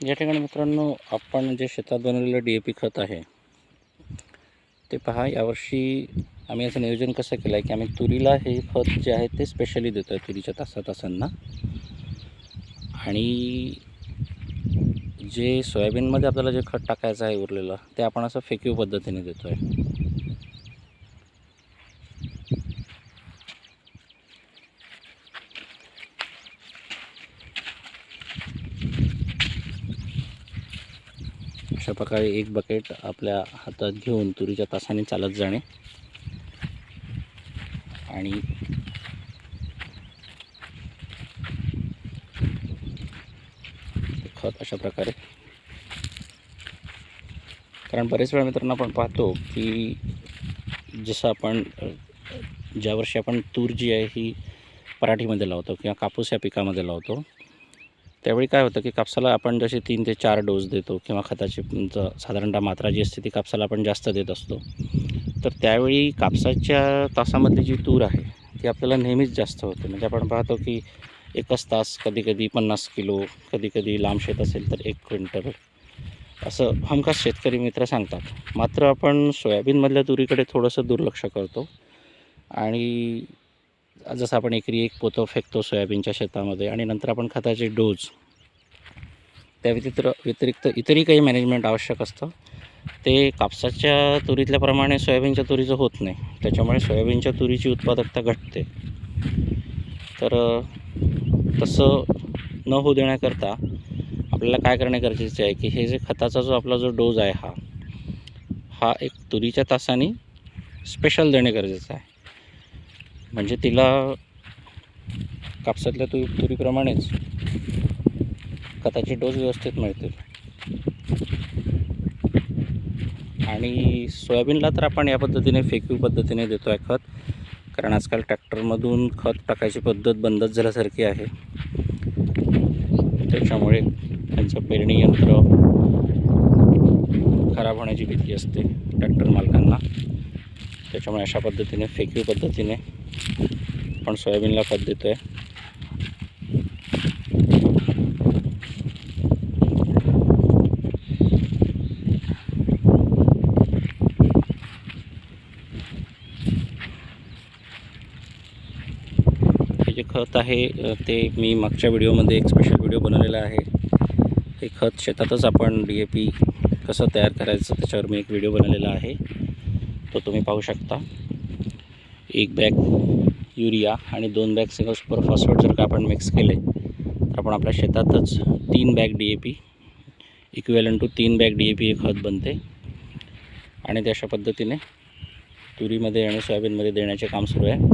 या ठिकाणी मित्रांनो आपण जे शेतात बनवलेलं डी ए पी खत आहे ते पहा यावर्षी आम्ही याचं नियोजन कसं केलं आहे की आम्ही तुरीला हे खत जे आहे ते स्पेशली देतो आहे तुरीच्या तासा तासांना. आणि जे सोयाबीनमध्ये आपल्याला जे खत टाकायचं आहे उरलेलं ते आपण असं फेकीव पद्धतीने देतो आहे अशा प्रकारे एक बकेट आपल्या हातात घेऊन तुरीच्या तासाने चालत जाणे. आणि खत अशा प्रकारे कारण बरेच वेळा मित्रांनो आपण पाहतो की जसं आपण ज्या वर्षी आपण तूर जी आहे ही पराठीमध्ये लावतो किंवा कापूस या पिकामध्ये लावतो त्यावेळी काय होतं की कापसाला आपण जसे तीन ते चार डोस देतो किंवा खताची साधारणतः मात्रा जी असते ती कापसाला आपण जास्त देत असतो. तर त्यावेळी कापसाच्या तासामधली जी तूर आहे ती आपल्याला नेहमीच जास्त होते. म्हणजे आपण पाहतो की एकच तास कधी कधी पन्नास किलो कधी कधी लांब शेत असेल तर एक क्विंटल. असं हमखास शेतकरी मित्र सांगतात. मात्र आपण सोयाबीनमधल्या तुरीकडे थोडंसं दुर्लक्ष करतो. आणि जसं आपण एकरी एक पोतं फेकतो सोयाबीनच्या शेतामध्ये आणि नंतर आपण खताचे डोज त्या व्यतिरिक्त व्यतिरिक्त इतरही काही मॅनेजमेंट आवश्यक असतं. ते कापसाच्या तुरीतल्याप्रमाणे सोयाबीनच्या तुरीचं होत नाही त्याच्यामुळे सोयाबीनच्या तुरीची उत्पादकता घटते. तर तसं न होऊ देण्याकरता आपल्याला काय करणे गरजेचे आहे की हे जे खताचा जो आपला जो डोज आहे हा हा एक तुरीच्या तासाने स्पेशल देणे गरजेचं आहे. म्हणजे तिला कापसातल्या तु तुरीप्रमाणेच खताचे डोस व्यवस्थित मिळतील. आणि सोयाबीनला तर आपण या पद्धतीने फेकीव पद्धतीने देतो आहे खत कारण आजकाल ट्रॅक्टरमधून खत टाकायची पद्धत बंदच झाल्यासारखी आहे. त्याच्यामुळे त्यांचं पेरणी यंत्र खराब होण्याची भीती असते ट्रॅक्टर मालकांना. त्याच्यामुळे अशा पद्धतीने फेकीव पद्धतीने आपण सोयाबीनला खत देतो आहे हे जे खत आहे ते मी मागच्या व्हिडिओमध्ये एक स्पेशल व्हिडिओ बनवलेला आहे. हे खत शेतातच आपण डी ए पी कसं तयार करायचं त्याच्यावर मी एक व्हिडिओ बनवलेला आहे. तो तुम्ही पाहू शकता. एक बॅग युरिया आणि दोन बॅग सिंगल सुपर फॉस्फेट जर का आपण मिक्स केले तर आपण आपल्या शेतातच तीन bag D A P equivalent to तीन बॅग डी ए पी हे खत बनते. आणि ते अशा पद्धतीने तुरीमध्ये आणि सोयाबीनमध्ये देण्याचे काम सुरू आहे.